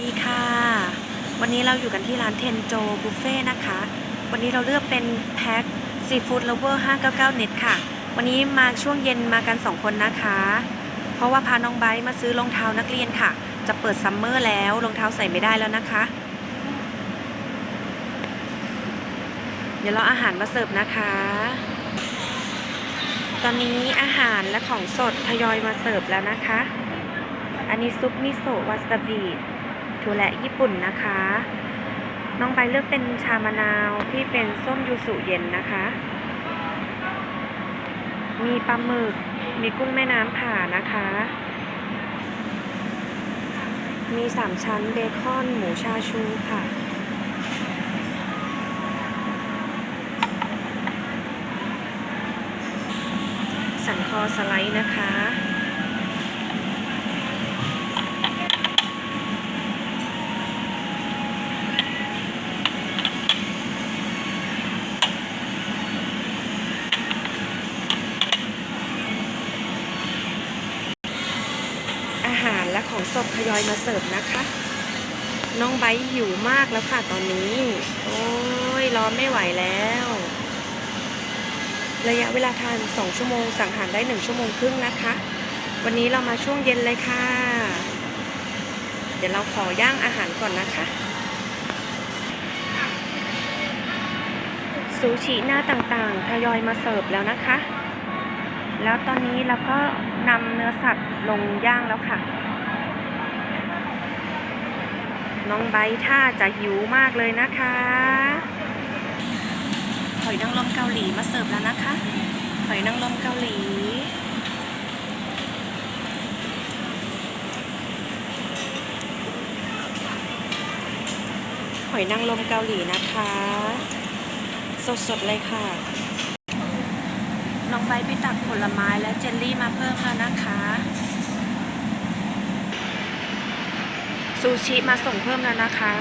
ดีค่ะ วันนี้เราอยู่กันที่ร้านเทนโจบุฟเฟ่นะคะ วันนี้เราเลือกเป็นแพ็คซีฟู้ดเลเวอร์599 เน็ตค่ะ วันนี้มาช่วงเย็นมากัน 2 คนนะคะ เพราะว่าพาน้องไบร์ทมาซื้อรองเท้านักเรียนค่ะ จะเปิดซัมเมอร์แล้วรองเท้าใส่ไม่ได้แล้วนะคะ เดี๋ยวเราอาหารมาเสิร์ฟนะคะ ตอนนี้อาหารและของสดทยอยมาเสิร์ฟแล้วนะคะอันนี้ซุปมิโซะวาซาบิ ถั่วและญี่ปุ่นนะคะ น้องใบเลือกเป็นชามะนาวที่เป็นส้มยูสุเย็นนะคะ มีปลาหมึก มีกุ้งแม่น้ำผ่านะคะ มีสามชั้นเบคอนหมูชาชูค่ะสันคอสไลด์นะคะ อาหารและของสดทยอยมาเสิร์ฟนะคะ น้องไบหิวมากแล้วค่ะตอนนี้ โอ้ยรอไม่ไหวแล้ว ระยะเวลาทาน 2 ชั่วโมง สั่งอาหารได้ 1 ชั่วโมงครึ่งนะคะ วันนี้เรามาช่วงเย็นเลยค่ะ เดี๋ยวเราขอย่างอาหารก่อนนะคะซูชิหน้าต่างๆ ทยอยมาเสิร์ฟแล้วนะคะ แล้วตอนนี้เราก็ นำเนื้อสัตว์ลงย่างแล้วค่ะ น้องไบท่าจะหิวมากเลยนะคะหอยนางรมเกาหลีมาเสิร์ฟแล้วนะคะหอยนางรมเกาหลีหอยนางรมเกาหลีนะคะ สดๆเลยค่ะ น้องใบไปตักผลไม้และเจลลี่มาเพิ่มแล้วนะคะ ซูชิมาส่งเพิ่มแล้วนะคะ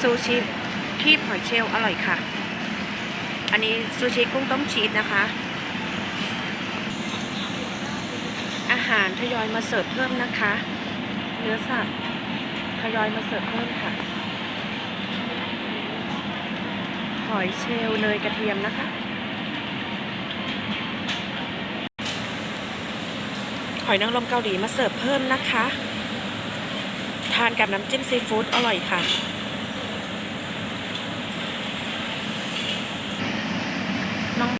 ซูชิคีบหอยเชลล์อร่อยค่ะ อันนี้ซูชิกุ้งต้มชีสนะคะ อาหารทยอยมาเสิร์ฟเพิ่มนะคะ เนื้อสัตว์ทยอยมาเสิร์ฟเพิ่มค่ะหอยเชลล์เนยกระเทียมนะคะ หอยนางรมเกาหลีมาเสิร์ฟเพิ่มนะคะ ทานกับน้ำจิ้มซีฟู้ดอร่อยค่ะ น้อง